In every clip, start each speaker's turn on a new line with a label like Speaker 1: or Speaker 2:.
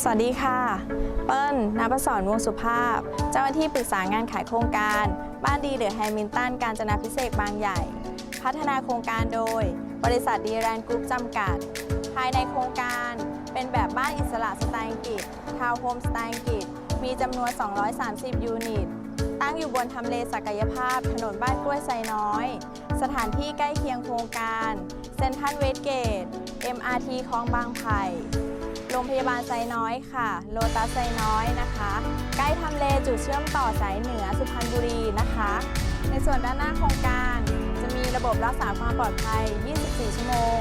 Speaker 1: สวัสดีค่ะ เปิ้ลนภศรวงสุภาพ เจ้าหน้าที่ปรึกษางานขายโครงการ บ้านดีเดอะแฮมิลตันการจนาพิเศษบางใหญ่ พัฒนาโครงการโดย บริษัทดีแรนกรุ๊ปจำกัด ภายในโครงการเป็นแบบบ้านอิสระสไตล์อังกฤษ ทาวน์โฮมสไตล์อังกฤษ มีจำนวน 230 ยูนิต ตั้งอยู่บนทำเลศักยภาพ ถนนบ้านกล้วยไซน้อย สถานที่ใกล้เคียงโครงการ เซนทรัลเวสเกต MRT คลองบางไผ่ โรงพยาบาลไซน้อยค่ะ โลตัสไซน้อยนะคะ ใกล้ทำเลจุดเชื่อมต่อสายเหนือสุพรรณบุรีนะคะ ในส่วนด้านหน้าโครงการจะมีระบบรักษาความปลอดภัย 24 ชั่วโมง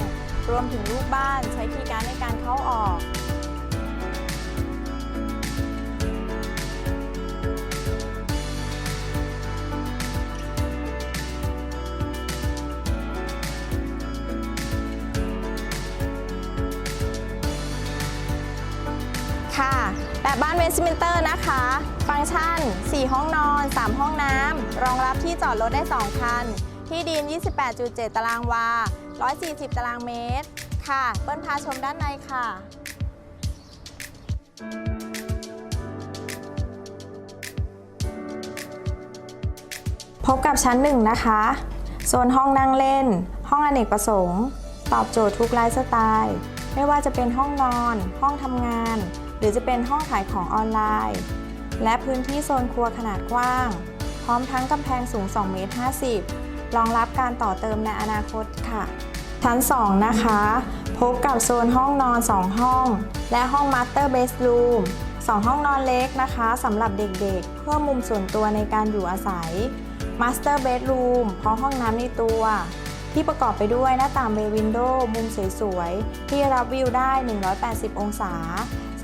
Speaker 1: รวมถึงลูกบ้านใช้คีย์การดในการเข้าออก ค่ะ แบบบ้านเวสต์มินสเตอร์นะคะ ฟังก์ชัน 4 ห้องนอน 3 ห้องน้ำ รองรับที่จอดรถได้ 2 คัน ที่ดิน 28.7 ตารางวา 140 ตารางเมตร ค่ะ เปิ้ลพาชมด้านในค่ะพบกับชั้นหนึ่งนะคะ โซนห้องนั่งเล่น ห้องอเนกประสงค์ ตอบโจทย์ทุกไลฟ์สไตล์ ไม่ว่าจะเป็นห้องนอน ห้องทำงาน รือจะเป็นห้องขายของออนไลน์ และพื้นที่โซนครัวขนาดกว้าง พร้อมทั้งกำแพงสูง2เมตร50 รองรับการต่อเติมในอนาคตค่ะ ชั้น 2 นะคะ พบกับโซนห้องนอน 2 ห้อง และห้องมาสเตอร์เบส o ูม2ห้องนอนเล็กนะคะสำหรับเด็กๆ เพื่อมุมส่วนตัวในการอยู่อาศัย Master Bedroom เพราะห้องน้ำในตัว ที่ประกอบไปด้วยหน้าต่างเบวินโดมุมสวยๆ ที่รับวิวได้ 180 องศา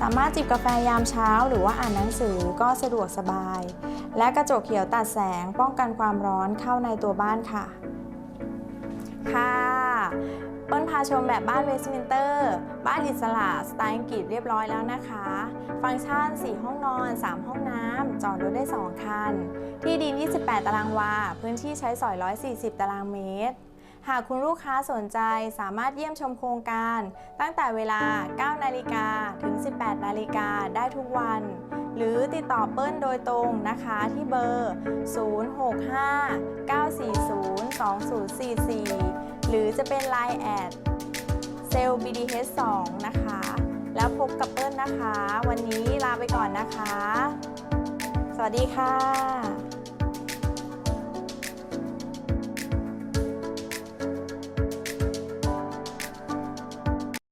Speaker 1: สามารถจิบกาแฟยามเช้า หรือว่าอ่านหนังสือก็สะดวกสบาย และกระจกเขียวตัดแสงป้องกันความร้อนเข้าในตัวบ้านค่ะ ค่ะเปิ้ลพาชมแบบบ้านเวสต์มินเตอร์ บ้านอิสระสไตล์อังกฤษเรียบร้อยแล้วนะคะ ฟังก์ชัน 4 ห้องนอน 3 ห้องน้ำ จอดรถได้ 2 คัน ที่ดิน 28 ตารางวา พื้นที่ใช้สอย 140 ตารางเมตร หากคุณลูกค้าสนใจสามารถเยี่ยมชมโครงการ ตั้งแต่เวลา 9 นาฬิกาถึง 18 นาฬิกาได้ทุกวัน หรือติดต่อเปิ้ลโดยตรงนะคะที่เบอร์ 065-940-2044 หรือจะเป็น Line แอดเซล BDH2 นะคะ แล้วพบกับเปิ้ลนะคะ วันนี้ลาไปก่อนนะคะ สวัสดีค่ะ